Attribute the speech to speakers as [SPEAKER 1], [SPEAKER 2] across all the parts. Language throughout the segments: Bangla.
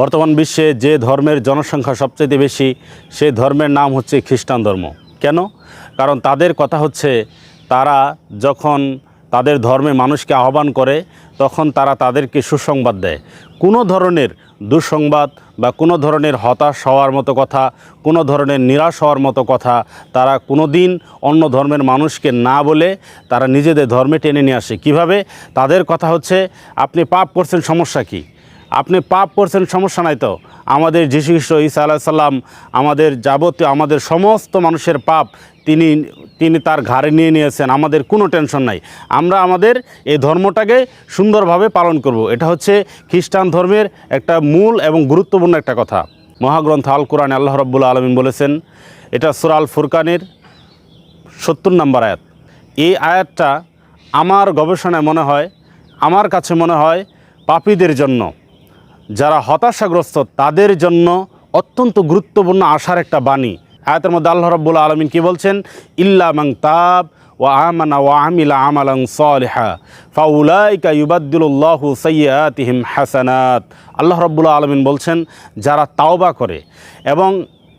[SPEAKER 1] বর্তমান বিশ্বে যে ধর্মের জনসংখ্যা সবচেয়ে বেশি সেই ধর্মের নাম হচ্ছে খ্রিস্টান ধর্ম। কেন? কারণ তাদের কথা হচ্ছে, তারা যখন তাদের ধর্মে মানুষকে আহ্বান করে, তখন তারা তাদেরকে সুসংবাদ দেয়। কোনো ধরনের দুঃসংবাদ বা কোনো ধরনের হতাশ হওয়ার মতো কথা, কোনো ধরনের নিরাশ হওয়ার মতো কথা তারা কোনো দিন অন্য ধর্মের মানুষকে না বলে তারা নিজেদের ধর্মে টেনে নিয়ে আসে। কীভাবে? তাদের কথা হচ্ছে, আপনি পাপ করছেন, সমস্যা কী? আপনি পাপ করছেন, সমস্যা নাই তো। আমাদের যীশু খ্রিস্ট ঈসা আলাহ সাল্লাম আমাদের যাবতীয়, আমাদের সমস্ত মানুষের পাপ তিনি তিনি তার ঘাড়ে নিয়ে নিয়েছেন। আমাদের কোনো টেনশন নাই। আমরা আমাদের এই ধর্মটাকে সুন্দরভাবে পালন করব। এটা হচ্ছে খ্রিস্টান ধর্মের একটা মূল এবং গুরুত্বপূর্ণ একটা কথা। মহাগ্রন্থ আল কোরআন আল্লাহ রব্বুল্লা আলমিন বলেছেন, এটা সুরাল ফুরকানের সত্তর নম্বর আয়াত। এই আয়াতটা আমার গবেষণায় মনে হয়, আমার কাছে মনে হয় পাপীদের জন্য। যারা হতাশাগ্রস্ত, তাদের জন্য অত্যন্ত গুরুত্বপূর্ণ আশার একটা বাণী। আয়াতের মধ্যে আল্লাহ রব্বুল আলমিন কী বলছেন? ইল্লা মাং তাব ও আমানা ও আমিলা আমালাং সলিহা, ফাউলাইকা ইউবাদ্দুল্লাহু সৈয়াতিহিম হাসানাত। আল্লাহ রব্বুল আলমিন বলছেন, যারা তাওবা করে এবং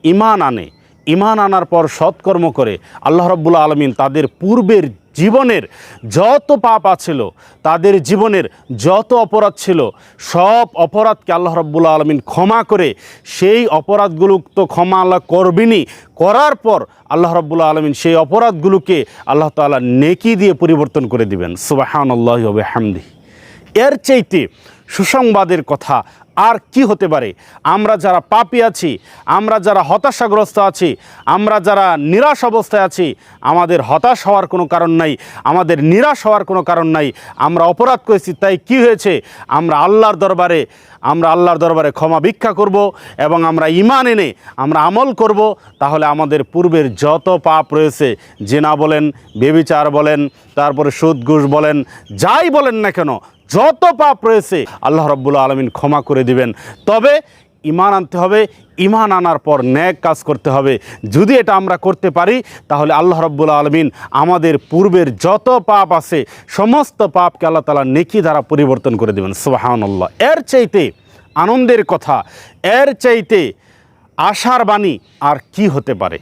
[SPEAKER 1] ইমান আনে ইমান আনার পর সৎকর্ম করে আল্লাহ রব্বুল আলমিন তাদের পূর্বের জীবনের যত পাপ আছিল, তাদের জীবনের যত অপরাধ ছিল, সব অপরাধকে আল্লাহ রব্বুল আলমিন ক্ষমা করে সেই অপরাধগুলো তো ক্ষমা আল্লাহ করবেনই। করার পর আল্লাহ রব্বুল আলমিন সেই অপরাধগুলোকে আল্লাহ তাআলা নেকি দিয়ে পরিবর্তন করে দিবেন। সুবাহান আল্লাহ হবে হামদি এর চাইতে সুসংবাদের কথা আর কি হতে পারে? আমরা যারা পাপি আছি, আমরা যারা হতাশাগ্রস্ত আছি, আমরা যারা নিরাশ অবস্থায় আছি, আমাদের হতাশ হওয়ার কোনো কারণ নাই, আমাদের নিরাশ হওয়ার কোনো কারণ নাই, আমরা অপরাধ করেছি, তাই কি হয়েছে? আমরা আল্লাহর দরবারে, আমরা আল্লাহর দরবারে ক্ষমা ভিক্ষা করব এবং আমরা ইমান এনে আমরা আমল করব, তাহলে আমাদের পূর্বের যত পাপ রয়েছে, জেনা বলেন, বেবিচার বলেন, তারপরে সুদ ঘুষ বলেন, যাই বলেন না কেন যত পাপ রয়েছে, আল্লাহ রব্বুল আলমিন ক্ষমা করে দিবেন। তবে ইমান আনতে হবে ইমান আনার পর ন্যাক কাজ করতে হবে। যদি এটা আমরা করতে পারি, তাহলে আল্লাহ রব্বুল আলমিন আমাদের পূর্বের যত পাপ আছে, সমস্ত পাপকে আল্লাহ তালা নেকি দ্বারা পরিবর্তন করে দেবেন। সুবাহান্লাহ এর চাইতে আনন্দের কথা, এর চাইতে আশার বাণী আর কি হতে পারে?